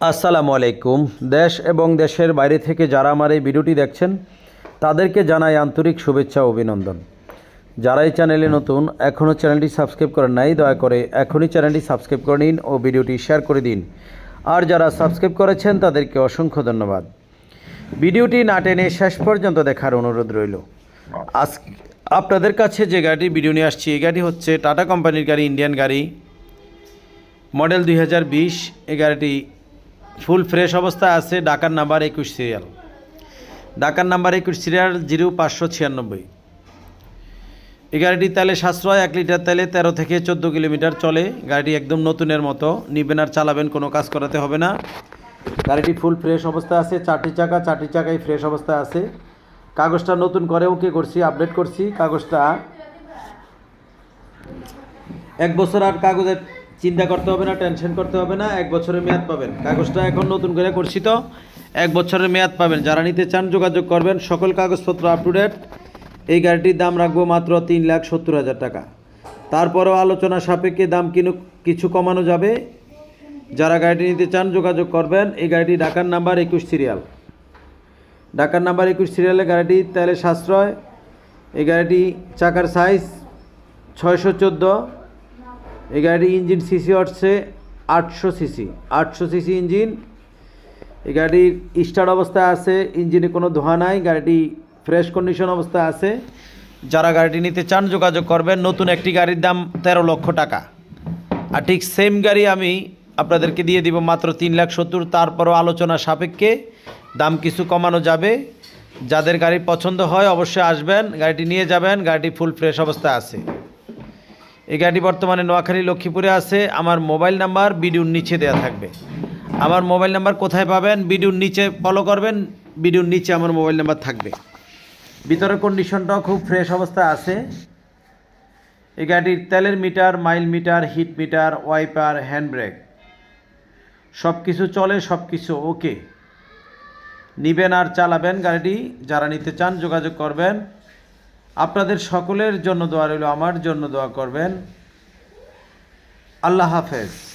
আসসালামু আলাইকুম। দেশ এবং দেশের বাইরে থেকে যারা আমার এই ভিডিওটি দেখছেন, তাদেরকে জানাই আন্তরিক শুভেচ্ছা অভিনন্দন। যারা এই চ্যানেলে নতুন, এখনও চ্যানেলটি সাবস্ক্রাইব করেন নাই, দয়া করে এখনই চ্যানেলটি সাবস্ক্রাইব করে নিন ও ভিডিওটি শেয়ার করে দিন। আর যারা সাবস্ক্রাইব করেছেন, তাদেরকে অসংখ্য ধন্যবাদ। ভিডিওটি না টেনে শেষ পর্যন্ত দেখার অনুরোধ রইল। আজ আপনাদের কাছে যে গাড়ি ভিডিও নিয়ে আসছি, এই গাড়ি হচ্ছে টাটা কোম্পানির গাড়ি, ইন্ডিয়ান গাড়ি। মডেল দুই হাজার বিশ, এই গাড়িটি ফুল ফ্রেশ অবস্থায় আছে ডাকার নাম্বার একুশ সিরিয়াল। ডাকার নাম্বার একুশ সিরিয়াল জিরো পাঁচশো ছিয়ানব্বই। এই গাড়িটি তেলে সাশ্রয়, এক লিটার তেলে তেরো থেকে চোদ্দ কিলোমিটার চলে। গাড়িটি একদম নতুনের মতো, নিবেন আর চালাবেন, কোনো কাজ করাতে হবে না। গাড়িটি ফুল ফ্রেশ অবস্থায় আছে, চারটি চাকা, চারটি চাকাই ফ্রেশ অবস্থায় আছে। কাগজটা নতুন করে ওকে করছি, আপডেট করছি। কাগজটা এক বছর আর কাগজের চিন্তা করতে হবে না টেনশন করতে হবে না, এক বছরের মেয়াদ পাবেন। কাগজটা এখন নতুন করে করছি তো, এক বছরের মেয়াদ পাবেন। যারা নিতে চান যোগাযোগ করবেন, সকল কাগজপত্র আপ টু ডেট এই গাড়িটির দাম রাখব মাত্র তিন লাখ সত্তর হাজার টাকা। তারপরেও আলোচনা সাপেক্ষে দাম কিনু, কিছু কমানো যাবে। যারা গাড়িটি নিতে চান যোগাযোগ করবেন, এই গাড়িটি ঢাকার নাম্বার একুশ সিরিয়াল। ঢাকার নাম্বার একুশ সিরিয়ালে গাড়িটি তেলে সাশ্রয়। এই গাড়িটি চাকার সাইজ ছয়শো চোদ্দ। এই গাড়ির ইঞ্জিন সিসি হচ্ছে আটশো সিসি আটশো সিসি ইঞ্জিন। এই গাড়ির স্টার্ট অবস্থায় আছে, ইঞ্জিনে কোনো ধোঁয়া নাই, গাড়িটি ফ্রেশ কন্ডিশন অবস্থায় আছে। যারা গাড়িটি নিতে চান, যোগাযোগ করবেন, নতুন একটি গাড়ির দাম তেরো লক্ষ টাকা। আর ঠিক সেম গাড়ি আমি আপনাদেরকে দিয়ে দিব মাত্র তিন লাখ সত্তর, তারপরও আলোচনা সাপেক্ষে। দাম কিছু কমানো যাবে। যাদের গাড়ি পছন্দ হয়, অবশ্যই আসবেন, গাড়িটি নিয়ে যাবেন, গাড়িটি ফুল ফ্রেশ অবস্থায় আছে। এই গাড়ি বর্তমানে নোয়াখালী, লক্ষ্মীপুরে আছে। আমার মোবাইল নাম্বার ভিডিওর নিচে দেওয়া থাকবে। আমার মোবাইল নাম্বার কোথায় পাবেন? ভিডিওর নিচে ফলো করবেন। ভিডিওর নিচে আমার মোবাইল নাম্বার থাকবে। ভিতরের কন্ডিশনটাও খুব ফ্রেশ অবস্থায় আছে। এই গাড়ির তেলের meter mile meter heat meter wiper hand brake সব কিছু চলে সব কিছু ওকে নিবেন আর চালাবেন গাড়িটি। যারা নিতে চান যোগাযোগ করবেন। আপনাদের সকলের জন্য দোয়া রইল আমার জন্য দোয়া করবেন। আল্লাহ হাফেজ।